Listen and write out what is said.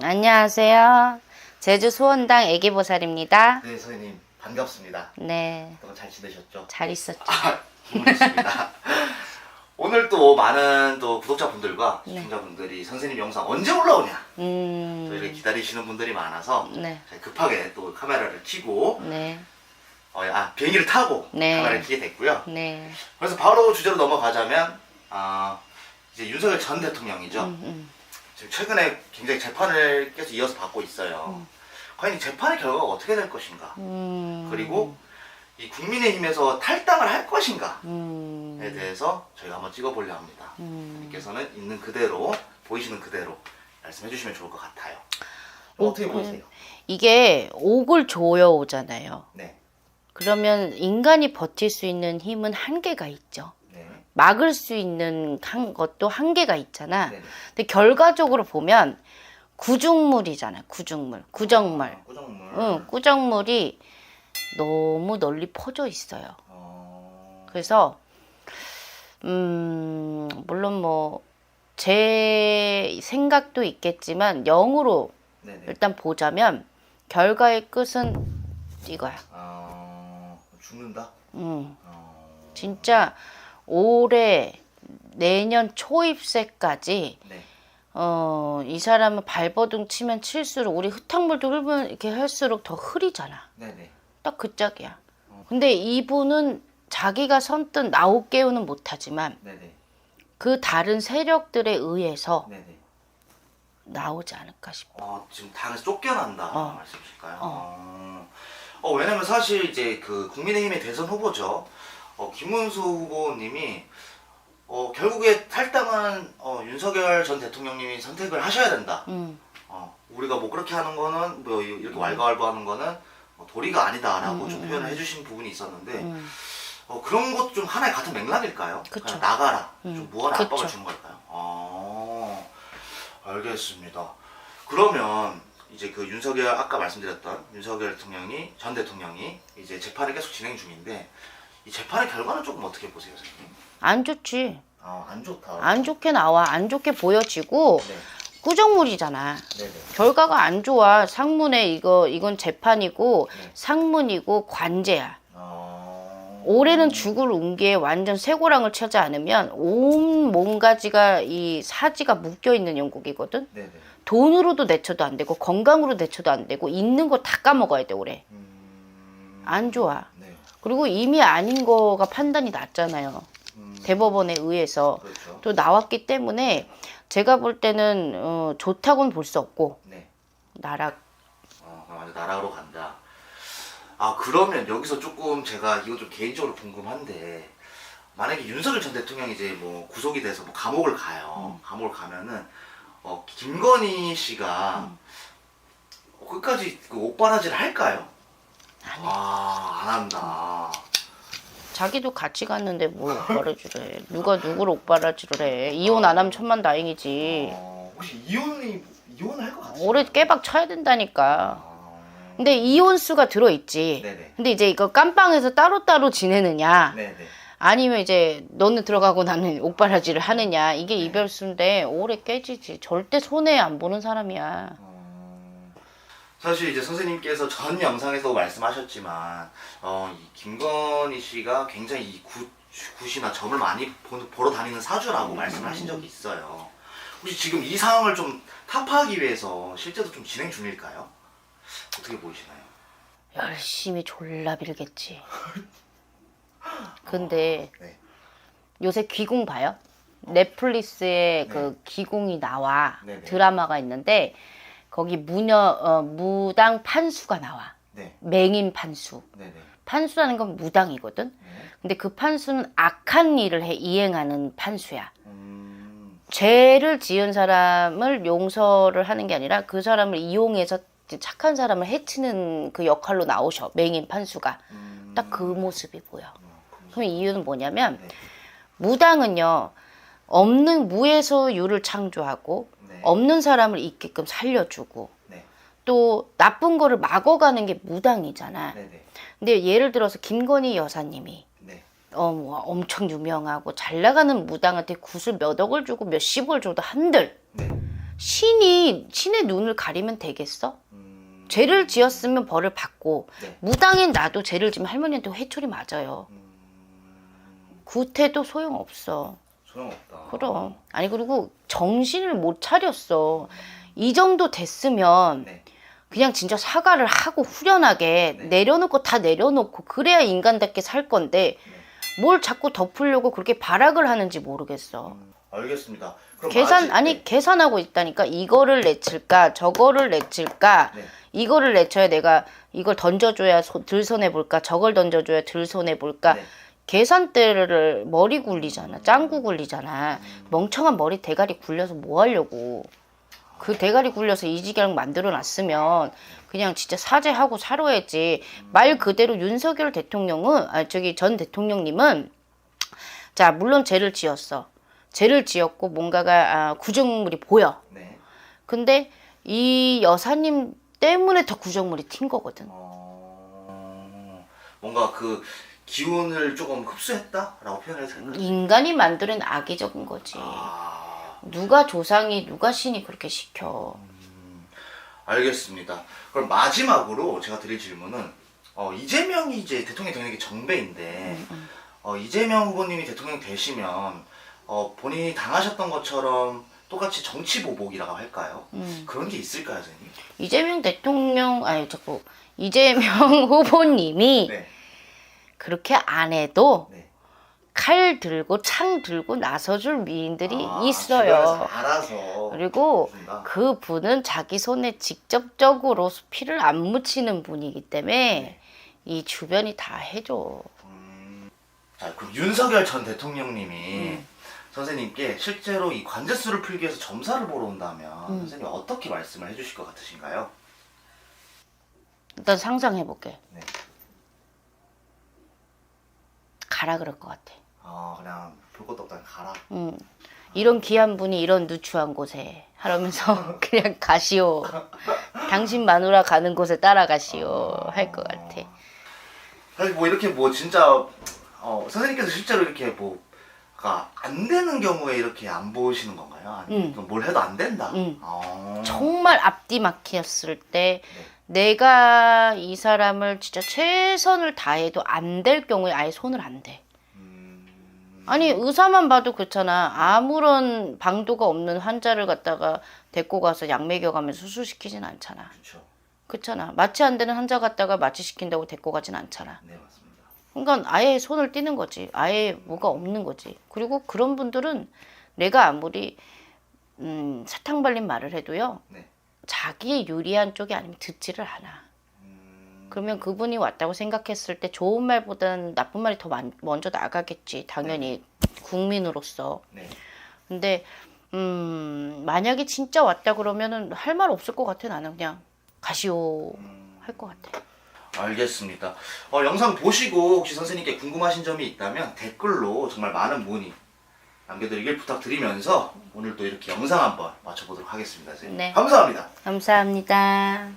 안녕하세요. 제주 소원당 애기보살입니다. 네, 선생님 반갑습니다. 네, 그동안 잘 지내셨죠? 잘 있었죠. 아, 기분이십니다. 오늘 또 많은 또 구독자분들과 네. 시청자분들이 선생님 영상 언제 올라오냐 음, 저희를 기다리시는 분들이 많아서 네, 제가 급하게 또 카메라를 켜고 네, 어, 아, 비행기를 타고 네. 카메라를 켜게 됐고요. 네. 그래서 바로 주제로 넘어가자면 아, 이제 윤석열 전 대통령이죠. 음, 음. 지금 최근에 굉장히 재판을 계속 이어서 받고 있어요. 과연 이 재판의 결과가 어떻게 될 것인가? 음, 그리고 이 국민의힘에서 탈당을 할 것인가에 음, 대해서 저희가 한번 찍어보려 합니다. 음. 님께서는 있는 그대로 보이시는 그대로 말씀해 주시면 좋을 것 같아요. 오, 어떻게 네. 보이세요? 이게 옥을 조여 오잖아요. 네, 그러면 인간이 버틸 수 있는 힘은 한계가 있죠. 네, 막을 수 있는 한 것도 한계가 있잖아. 네. 근데 결과적으로 보면 구중물이잖아. 구중물, 구정물. 아, 꾸정물. 응, 꾸정물이 너무 널리 퍼져 있어요. 어... 그래서 음, 물론 뭐 제 생각도 있겠지만 영으로 네네. 일단 보자면 결과의 끝은 이거야. 아, 죽는다. 음, 어... 진짜 올해 내년 초입새까지 네. 어, 이 사람은 발버둥 치면 칠수록 우리 흙탕물도 흐르면 이렇게 할수록 더 흐리잖아. 네네. 딱 그 짝이야. 근데 이분은 자기가 선뜻 나오 깨우는 못하지만 네네. 그 다른 세력들에 의해서 네네. 나오지 않을까 싶어. 어, 지금 당에서 쫓겨난다 어. 말씀이실까요? 어. 어, 왜냐면 사실 이제 그 국민의힘의 대선 후보죠. 어, 김문수 후보님이 어, 결국에 탈당은 어, 윤석열 전 대통령님이 선택을 하셔야 된다. 음, 어, 우리가 뭐 그렇게 하는 거는 뭐 이렇게 왈가왈부하는 거는 뭐 도리가 아니다라고 음, 좀 음, 표현을 해주신 부분이 있었는데 음. 어, 그런 것도 좀 하나의 같은 맥락일까요? 그쵸. 그냥 나가라. 음, 좀 무언의 그쵸. 압박을 주는 걸까요? 아, 알겠습니다. 그러면 이제 그 윤석열 아까 말씀드렸던 윤석열 대통령이 전 대통령이 이제 재판을 계속 진행 중인데 이 재판의 결과는 조금 어떻게 보세요, 선생님? 안 좋지. 아, 안 좋다. 안 좋게 나와. 안 좋게 보여지고 네, 꾸정물이잖아. 네, 네. 결과가 안 좋아. 상문에 이거 이건 재판이고 네. 상문이고 관제야. 아, 올해는 죽을 운기에 완전 쇠고랑을 쳐지 않으면 온 몸가지가 이 사지가 묶여 있는 영국이거든. 네, 네. 돈으로도 내쳐도 안 되고 건강으로 내쳐도 안 되고 있는 거 다 까먹어야 돼 올해. 음, 안 좋아. 네. 그리고 이미 아닌 거가 판단이 났잖아요. 음, 대법원에 의해서 그렇죠. 또 나왔기 때문에 제가 볼 때는 어, 좋다고는 볼 수 없고 네. 나락. 어, 완전 나락으로 간다. 아 그러면 여기서 조금 제가 이거 좀 개인적으로 궁금한데 만약에 윤석열 전 대통령이 이제 뭐 구속이 돼서 뭐 감옥을 가요. 감옥을 가면은 어, 김건희 씨가 어, 끝까지 그 옥바라지를 할까요? 아안 한다. 자기도 같이 갔는데 뭘 옥바라지를 해. 누가 누구를 옥바라지를 해. 이혼 안 하면 천만 다행이지. 어, 혹시 이혼이 이혼할 것 같아요? 올해 깨박 쳐야 된다니까. 아, 근데 이혼 수가 들어있지. 네네. 근데 이제 이거 깜빵에서 따로따로 지내느냐. 네네. 아니면 이제 너는 들어가고 나는 옥바라지를 하느냐. 이게 이별 수인데 올해 깨지지. 절대 손해 안 보는 사람이야. 어, 사실 이제 선생님께서 전 영상에서 말씀하셨지만 어, 이 김건희 씨가 굉장히 이 굿, 굿이나 점을 많이 보, 보러 다니는 사주라고 말씀하신 적이 있어요. 혹시 지금 이 상황을 좀 타파하기 위해서 실제로 좀 진행 중일까요? 어떻게 보이시나요? 열심히 졸라 빌겠지. 근데 네. 요새 귀궁 봐요? 넷플릭스에 그 귀궁이 나와 네네. 드라마가 있는데 거기 무녀 어, 무당 판수가 나와 네. 맹인 판수 네네. 판수라는 건 무당이거든 네. 근데 그 판수는 악한 일을 해 이행하는 판수야 음, 죄를 지은 사람을 용서를 하는 게 아니라 그 사람을 이용해서 착한 사람을 해치는 그 역할로 나오셔 맹인 판수가 음, 딱그 모습이 보여 어, 그- 그럼 이유는 뭐냐면 네. 무당은요 없는 무에서 유를 창조하고 네. 없는 사람을 있게끔 살려주고 네. 또 나쁜 거를 막어가는 게 무당이잖아. 네네. 근데 예를 들어서 김건희 여사님이 네. 어, 뭐 엄청 유명하고 잘 나가는 무당한테 굿을 몇 억을 주고 몇십을 줘도 한들 네. 신이 신의 눈을 가리면 되겠어? 음, 죄를 지었으면 벌을 받고 네. 무당인 나도 죄를 지면 할머니한테 회초리 맞아요. 음, 구태도 소용없어. 소용없다. 그럼 아니 그리고 정신을 못 차렸어. 이 정도 됐으면 네. 그냥 진짜 사과를 하고 후련하게 네. 내려놓을 거 다 내려놓고 그래야 인간답게 살 건데 뭘 자꾸 덮으려고 그렇게 발악을 하는지 모르겠어. 음, 알겠습니다. 계산 마지- 아니 네. 계산하고 있다니까 이거를 내칠까 저거를 내칠까 네. 이거를 내쳐야 내가 이걸 던져줘야 소- 들 손해 볼까 저걸 던져줘야 들 손해 볼까 네. 계산대를 머리 굴리잖아. 짱구 굴리잖아. 멍청한 머리 대가리 굴려서 뭐 하려고. 그 대가리 굴려서 이 지경 만들어 놨으면 그냥 진짜 사죄하고 살아야지. 말 그대로 윤석열 대통령은 아 저기 전 대통령님은 자 물론 죄를 지었어. 죄를 지었고 뭔가가 아, 구정물이 보여. 네. 근데 이 여사님 때문에 더 구정물이 튄 거거든. 어, 뭔가 그 기운을 조금 흡수했다라고 표현해도 될까요? 인간이 만드는 악의적인 거지 아, 누가 조상이 누가 신이 그렇게 시켜 알겠습니다. 그럼 마지막으로 제가 드릴 질문은 어, 이재명이 이제 대통령 되는 게 정배인데 어, 이재명 후보님이 대통령 되시면 어, 본인이 당하셨던 것처럼 똑같이 정치 보복이라고 할까요? 음. 그런 게 있을까요, 선생님? 이재명 대통령 아니 자꾸 이재명 후보님이 네. 그렇게 안 해도 네. 칼 들고 창 들고 나서줄 미인들이 아, 있어요. 알아서. 그리고 그렇습니다. 그 분은 자기 손에 직접적으로 피를 안 묻히는 분이기 때문에 네. 이 주변이 다 해줘. 음, 자, 그럼 윤석열 전 대통령님이 음. 선생님께 실제로 이 관제수를 풀기 위해서 점사를 보러 온다면 음. 선생님 어떻게 말씀을 해주실 것 같으신가요? 일단 상상해 볼게. 네. 가라 그럴 것 같아. 아 그냥 볼 것도 없다 가라. 음. 이런 귀한 분이 이런 누추한 곳에 하면서 그냥 가시오. 당신 마누라 가는 곳에 따라가시오 할 것 같아. 사실 뭐 이렇게 뭐 진짜 어, 선생님께서 실제로 이렇게 뭐가 안 되는 경우에 이렇게 안 보시는 건가요? 아니면 응. 뭘 해도 안 된다. 응. 아. 정말 앞뒤 막혔을 때 네. 내가 이 사람을 진짜 최선을 다해도 안 될 경우에 아예 손을 안 대. 음, 아니 의사만 봐도 그렇잖아. 아무런 방도가 없는 환자를 갖다가 데리고 가서 약 먹여가면서 수술시키진 않잖아. 그렇죠. 그렇잖아. 마취 안 되는 환자 갖다가 마취시킨다고 데리고 가진 않잖아. 네 맞습니다. 그러니까 아예 손을 떼는 거지. 아예 뭐가 없는 거지. 그리고 그런 분들은 내가 아무리 음, 사탕 발린 말을 해도요. 네. 자기의 유리한 쪽이 아니면 듣지를 않아. 음, 그러면 그분이 왔다고 생각했을 때 좋은 말보다는 나쁜 말이 더 많- 먼저 나가겠지. 당연히 국민으로서. 네. 근데 음, 만약에 진짜 왔다 그러면은 할 말 없을 것 같아. 나는 그냥 가시오 음, 할것 같아. 알겠습니다. 어, 영상 보시고 혹시 선생님께 궁금하신 점이 있다면 댓글로 정말 많은 문의 남겨드리길 부탁드리면서 오늘 또 이렇게 영상 한번 맞춰보도록 하겠습니다. 선생님. 네. 감사합니다. 감사합니다.